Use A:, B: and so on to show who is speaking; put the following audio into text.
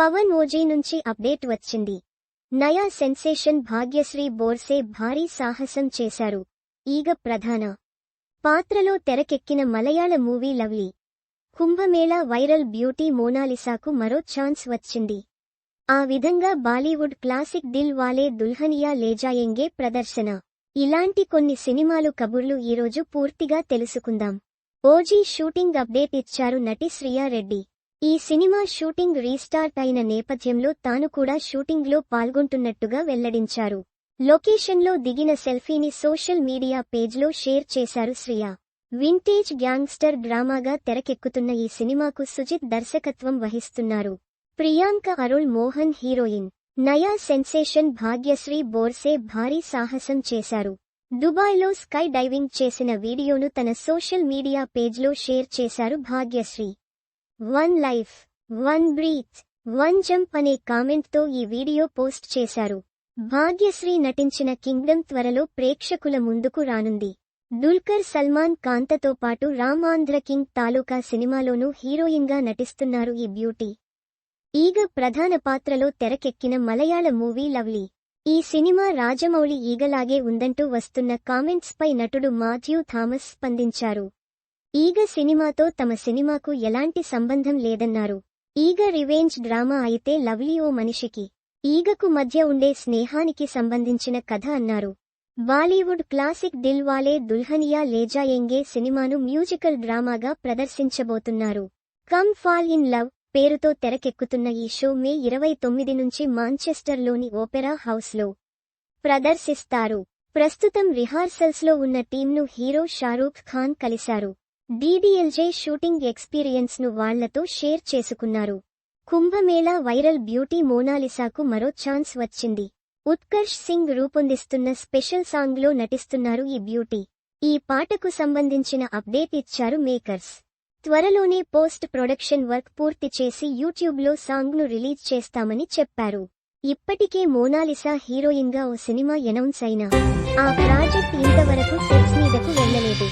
A: Pawan OG నుంచి update వచ్చింది. నయా సెన్సేషన్ భాగ్యశ్రీ బోర్సే భారీ సాహసం చేశారు. ఈగ ప్రధాన పాత్రలో తెరకెక్కిన మలయాళ movie Lovely. Kumbh Mela viral beauty మోనాలిసాకు మరో ఛాన్స్ వచ్చింది. ఆ విధంగా బాలీవుడ్ క్లాసిక్ దిల్ వాలే దుల్హనియా లేజాయంగే ప్రదర్శన. ఇలాంటి కొన్ని సినిమాలు కబుర్లు ఈరోజు పూర్తిగా తెలుసుకుందాం. ఓజీ షూటింగ్ అప్డేట్ ఇచ్చారు నటి శ్రియా రెడ్డి. ఈ సినిమా షూటింగ్ రీస్టార్ట్ అయిన నేపథ్యంలో తాను కూడా షూటింగ్లో పాల్గొంటున్నట్టుగా వెల్లడించారు. లొకేషన్లో దిగిన సెల్ఫీని సోషల్ మీడియా పేజ్లో షేర్ చేశారు శ్రియా. వింటేజ్ గ్యాంగ్స్టర్ డ్రామాగా తెరకెక్కుతున్న ఈ సినిమాకు సుజిత్ దర్శకత్వం వహిస్తున్నారు. ప్రియాంక అరుణ్ మోహన్ హీరోయిన్. నయా సెన్సేషన్ భాగ్యశ్రీ బోర్సే భారీ సాహసం చేశారు. దుబాయ్లో స్కై డైవింగ్ చేసిన వీడియోను తన సోషల్ మీడియా పేజ్లో షేర్ చేశారు Bhagyashri. One life one breath one jump అనే కామెంట్తో ఈ వీడియో పోస్ట్ చేశారు. భాగ్యశ్రీ నటించిన కింగ్డమ్ త్వరలో ప్రేక్షకుల ముందుకు రానుంది. దుల్కర్ సల్మాన్ కాంతతో పాటు రామ్ ఆంధ్ర కింగ్ తాలూకా సినిమాలోనూ హీరోయిన్గా నటిస్తున్నారు ఈ బ్యూటీ. ఈగ ప్రధాన పాత్రలో తెరకెక్కిన మలయాళ మూవీ లవ్లీ. ఈ సినిమా రాజమౌళి ఈగలాగే ఉందంటూ వస్తున్న కామెంట్స్ పై నటుడు మాథ్యూ థామస్ స్పందించారు. ఈగ సినిమాతో తమ సినిమాకు ఎలాంటి సంబంధం లేదన్నారు. ఈగ రివెంజ్ డ్రామా అయితే లవ్లీ ఓ మనిషికి ఈగకు మధ్య ఉండే స్నేహానికి సంబంధించిన కథ అన్నారు. బాలీవుడ్ క్లాసిక్ దిల్ వాలే దుల్హనియా లేజాయెంగే సినిమాను మ్యూజికల్ డ్రామాగా ప్రదర్శించబోతున్నారు. కమ్ ఫాల్ ఇన్ లవ్ పేరుతో తెరకెక్కుతున్న ఈ షో మే ఇరవై తొమ్మిది నుంచి మాంచెస్టర్లోని ఓపెరా హౌస్లో ప్రదర్శిస్తారు. ప్రస్తుతం రిహార్సల్స్లో ఉన్న టీంను హీరో షారూఖ్ ఖాన్ కలిశారు. బీబీఎల్జే షూటింగ్ ఎక్స్పీరియన్స్ను వాళ్ళతో షేర్ చేసుకున్నారు. కుంభమేళా వైరల్ బ్యూటీ మోనాలిసాకు మరో ఛాన్స్ వచ్చింది. ఉత్కర్ష్ సింగ్ రూపొందిస్తున్న స్పెషల్ సాంగ్లో నటిస్తున్నారు ఈ బ్యూటీ. ఈ పాటకు సంబంధించిన అప్డేట్ ఇచ్చారు మేకర్స్. త్వరలోనే పోస్ట్ ప్రొడక్షన్ వర్క్ పూర్తి చేసి యూట్యూబ్లో సాంగ్ను రిలీజ్ చేస్తామని చెప్పారు. ఇప్పటికే మోనాలిసా హీరోయిన్గా ఓ సినిమా అనౌన్స్ అయినా ఆ ప్రాజెక్ట్ ఇంతవరకు సెట్స్ మీదకు వెళ్ళలేదు